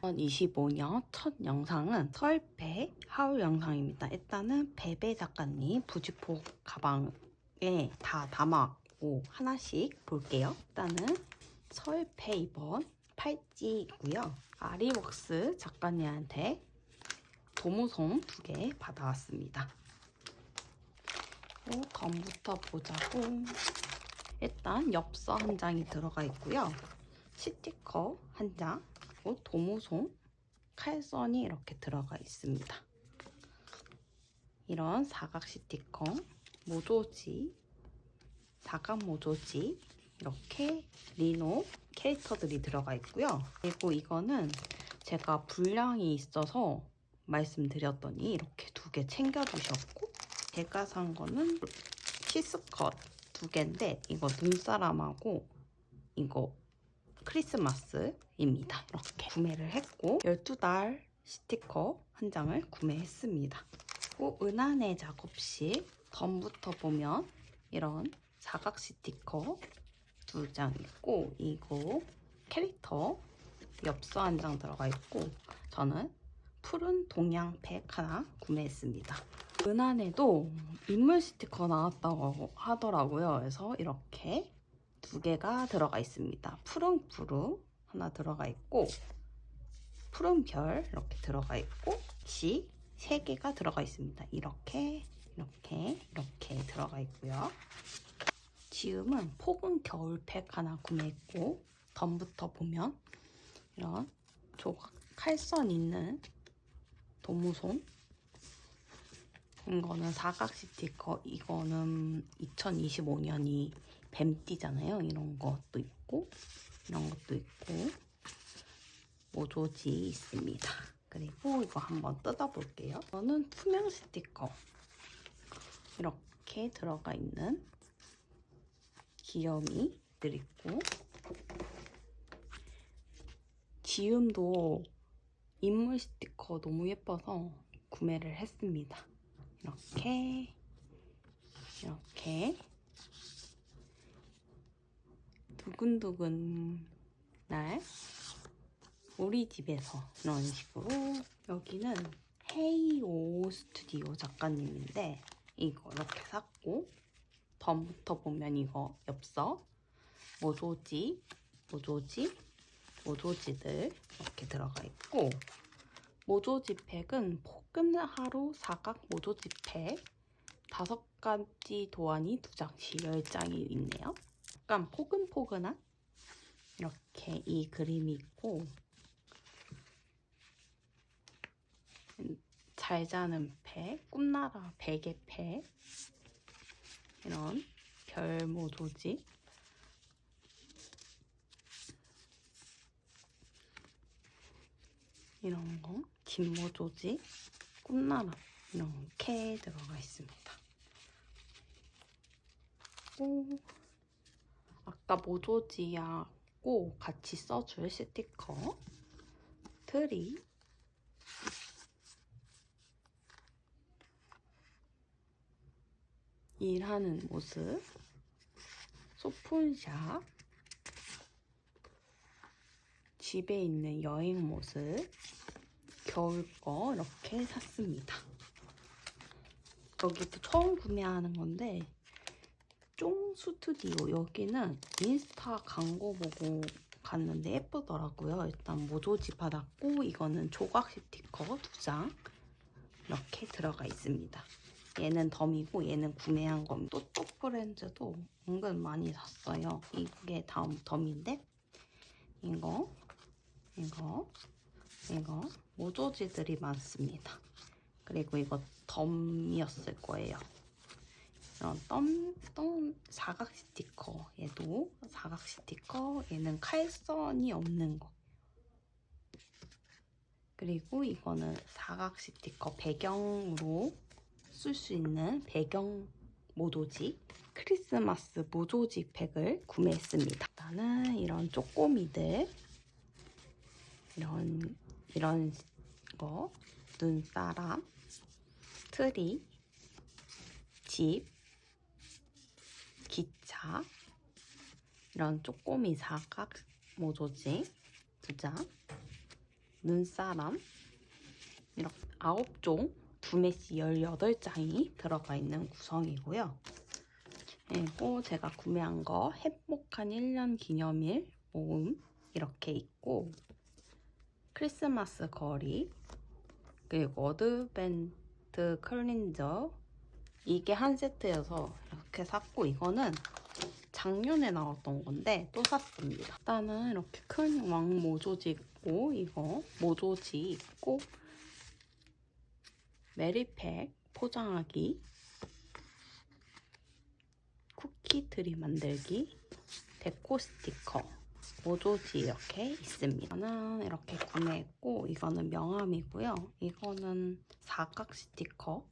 안녕하십니까 2025년 첫 영상은 설배 하울 영상입니다. 일단은 베베 작가님 부지포 가방에 다 담아고 하나씩 볼게요. 일단은 설배 이번 팔찌이고요. 아리웍스 작가님한테 도무송 두 개 받아왔습니다. 어, 검부터 보자고. 일단 엽서 한 장이 들어가 있고요. 스티커 한 장, 그리고 도무송 칼선이 이렇게 들어가 있습니다. 이런 사각 스티커, 모조지, 사각 모조지 이렇게 리노 캐릭터들이 들어가 있고요. 그리고 이거는 제가 분량이 있어서 말씀드렸더니 이렇게 두 개 챙겨주셨고 제가 산 거는 키스컷 두 개인데 이거 눈사람하고 이거 크리스마스입니다. 이렇게 구매를 했고 12달 스티커 한 장을 구매했습니다. 그리고 은하계 작업실 덤부터 보면 이런 사각 스티커 두 장 있고 이거 캐릭터 엽서 한 장 들어가 있고 저는 푸른 동양팩 하나 구매했습니다. 은하계도 인물 스티커 나왔다고 하더라고요. 그래서 이렇게 두 개가 들어가 있습니다. 푸른 구름 하나 들어가 있고 푸른 별 이렇게 들어가 있고 지세 개가 들어가 있습니다. 이렇게 이렇게 이렇게 들어가 있고요. 지금은 폭은 겨울팩 하나 구매했고 덤부터 보면 이런 조각 칼선 있는 도무손 이거는 사각 스티커 이거는 2025년이 뱀띠잖아요. 이런 것도 있고 이런 것도 있고 모조지 있습니다. 그리고 이거 한번 뜯어볼게요. 이거는 투명 스티커 이렇게 들어가 있는 귀요미들 있고 지음도 인물 스티커 너무 예뻐서 구매를 했습니다. 이렇게 이렇게 두근두근 날 우리 집에서 이런 식으로 여기는 헤이오 스튜디오 작가님인데 이거 이렇게 샀고 덤부터 보면 이거 엽서 모조지 모조지 모조지들 이렇게 들어가 있고 모조지 팩은 포근하루 사각 모조지 팩 다섯 가지 도안이 두 장씩 열 장이 있네요. 약간 포근포근한 이렇게 이 그림이 있고 잘 자는 팩, 꿈나라 베개 팩 이런 별 모 조지 이런 거, 김모 조지, 꿈나라 이렇게 들어가 있습니다. 오. 아까 모조지하고 같이 써줄 스티커. 트리. 일하는 모습. 소품샵. 집에 있는 여행 모습. 겨울 거 이렇게 샀습니다. 여기도 처음 구매하는 건데 쫑 스튜디오 여기는 인스타 광고 보고 갔는데 예쁘더라고요. 일단 모조지 받았고 이거는 조각 스티커 두 장 이렇게 들어가 있습니다. 얘는 덤이고 얘는 구매한 겁니다. 또똑 브랜드도 은근 많이 샀어요. 이게 다음 덤인데 이거 이거 이거 모조지들이 많습니다. 그리고 이거 덤이었을 거예요. 이런 덤, 덤 사각 스티커 얘도 사각 스티커 얘는 칼선이 없는 거. 그리고 이거는 사각 스티커 배경으로 쓸 수 있는 배경 모조지 크리스마스 모조지 팩을 구매했습니다. 나는 이런 쪼꼬미들 이런 이런 거 눈사람 트리 집 기차 이런 쪼꼬미 사각 모조지 두장 눈사람 이렇게 9종 두 매씩 18장이 들어가 있는 구성이고요. 그리고 제가 구매한 거 행복한 1년 기념일 모음 이렇게 있고 크리스마스 거리 그리고 어드벤트 클린저 이게 한 세트여서 이렇게 샀고 이거는 작년에 나왔던 건데 또 샀습니다. 일단은 이렇게 큰 왕 모조지 있고 이거 모조지 있고 메리팩 포장하기 쿠키 트리 만들기 데코 스티커 모조지 이렇게 있습니다. 저는 이렇게 구매했고 이거는 명함이고요. 이거는 사각 스티커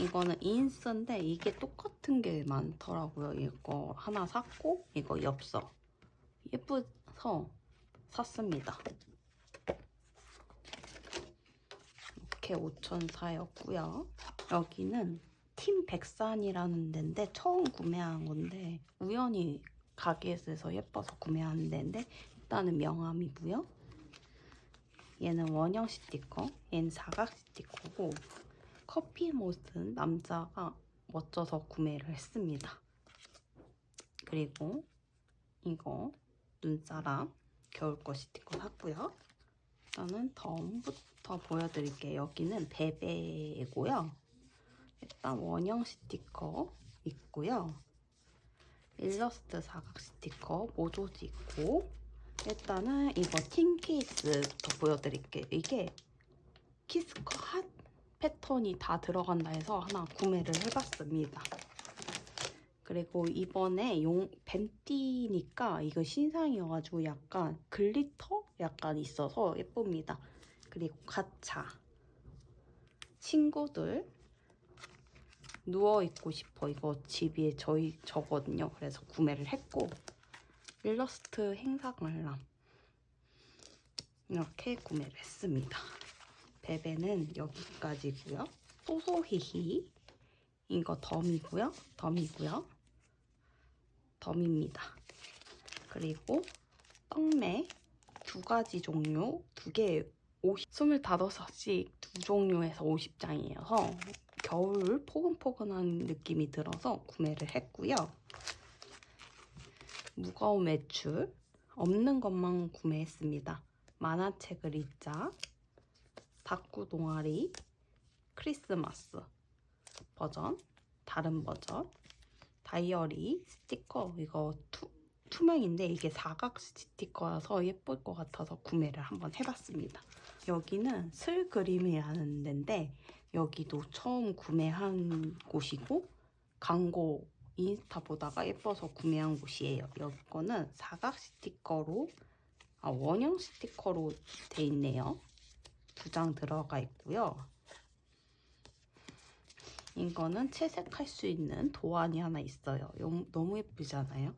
이거는 인스인데 이게 똑같은 게 많더라고요. 이거 하나 샀고 이거 엽서 예뻐서 샀습니다. 이렇게 5,400였고요. 여기는 팀 백산이라는 데인데 처음 구매한 건데 우연히 가게에서 예뻐서 구매한 데인데 일단은 명함이고요. 얘는 원형 스티커, 얘는 사각 스티커고 커피 못은 남자가 멋져서 구매를 했습니다. 그리고 이거 눈사람 겨울거 스티커 샀고요. 일단은 덤부터 보여드릴게요. 여기는 베베고요. 일단 원형 스티커 있고요. 일러스트 사각 스티커 모조지 있고 일단은 이거 틴 케이스부터 보여드릴게요. 이게 키스커 핫 패턴이 다 들어간다 해서 하나 구매를 해봤습니다. 그리고 이번에 용 뱀띠니까 이거 신상이어가지고 약간 글리터 약간 있어서 예쁩니다. 그리고 가차 친구들 누워 있고 싶어 이거 집이 저희 저거든요. 그래서 구매를 했고 일러스트 행사 관람 이렇게 구매를 했습니다. 베베는 여기까지고요. 소소히히 이거 덤이고요. 덤이고요. 덤입니다. 그리고 떡매 두 가지 종류 두개 50, 25씩 두 종류에서 50장이어서 겨울 포근포근한 느낌이 들어서 구매를 했고요. 무거운 매출 없는 것만 구매했습니다. 만화책을 읽자 다꾸 동아리 크리스마스 버전 다른 버전 다이어리 스티커 이거 투, 투명인데 이게 사각 스티커여서 예쁠 것 같아서 구매를 한번 해봤습니다. 여기는 슬 그림이라는 데인데 여기도 처음 구매한 곳이고 광고 인스타 보다가 예뻐서 구매한 곳이에요. 여기 거는 사각 스티커로 아, 원형 스티커로 돼 있네요. 두 장 들어가 있고요. 이거는 채색할 수 있는 도안이 하나 있어요. 용- 너무 예쁘잖아요.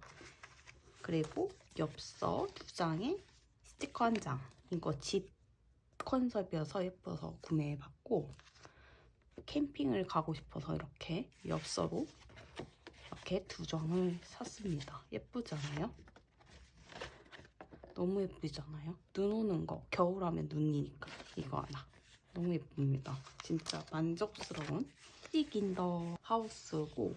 그리고 엽서 두 장에 스티커 한 장. 이거 집 컨셉이어서 예뻐서 구매해봤고 캠핑을 가고 싶어서 이렇게 엽서로 이렇게 두 장을 샀습니다. 예쁘잖아요? 너무 예쁘잖아요? 눈 오는 거 겨울하면 눈이니까 이거 하나 너무 예쁩니다. 진짜 만족스러운 스틱인더 하우스고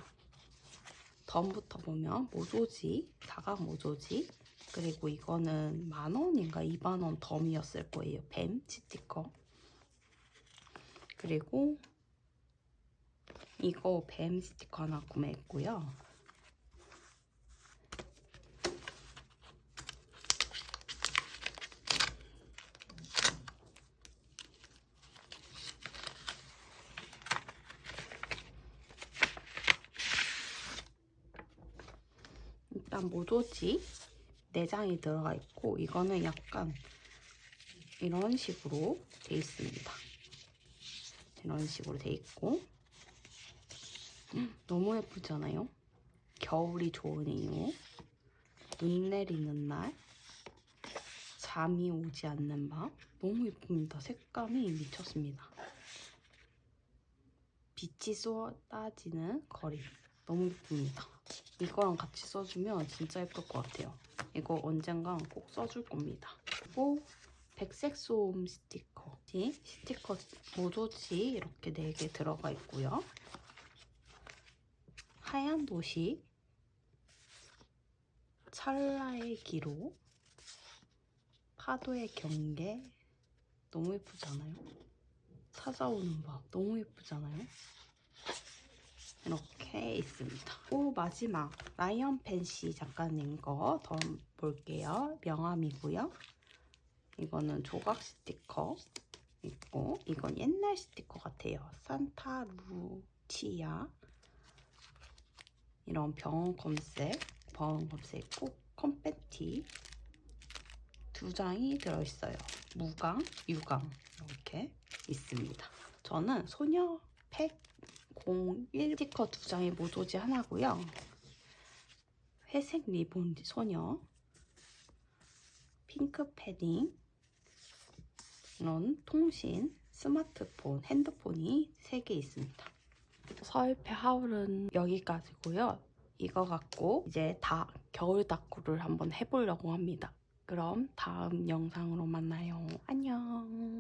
덤부터 보면 모조지 사각 모조지 그리고 이거는 만 원인가 2만 원 덤이었을 거예요. 뱀 스티커 그리고 이거 뱀 스티커 하나 구매했고요. 일단 모조지 4장이 들어가 있고 이거는 약간 이런 식으로 돼 있습니다. 이런 식으로 돼 있고 음, 너무 예쁘잖아요? 겨울이 좋은 이유 눈 내리는 날 잠이 오지 않는 밤 너무 예쁩니다. 색감이 미쳤습니다. 빛이 쏟아지는 거리 너무 예쁩니다. 이거랑 같이 써주면 진짜 예쁠 것 같아요. 이거 언젠간 꼭 써줄 겁니다. 그리고 백색 소음 스티커, 스티커 모조지 이렇게 4개 들어가 있고요. 하얀 도시, 찰나의 기로, 파도의 경계, 너무 예쁘잖아요. 찾아오는 법 너무 예쁘잖아요. 이렇게 있습니다. 오 마지막 라이언 펜시 작가님 거 더 볼게요. 명함이고요. 이거는 조각 스티커 있고 이건 옛날 스티커 같아요. 산타 루치아 이런 병원 검색, 병원 검색 있고 컴패티 두 장이 들어있어요. 무광, 유광 이렇게 있습니다. 저는 소녀 팩 01 스티커 두 장의 모조지 하나고요. 회색 리본 소녀, 핑크 패딩, 이런 통신, 스마트폰, 핸드폰이 3개 있습니다. 서울패 하울은 여기까지고요. 이거 갖고 이제 다 겨울 다꾸를 한번 해보려고 합니다. 그럼 다음 영상으로 만나요. 안녕.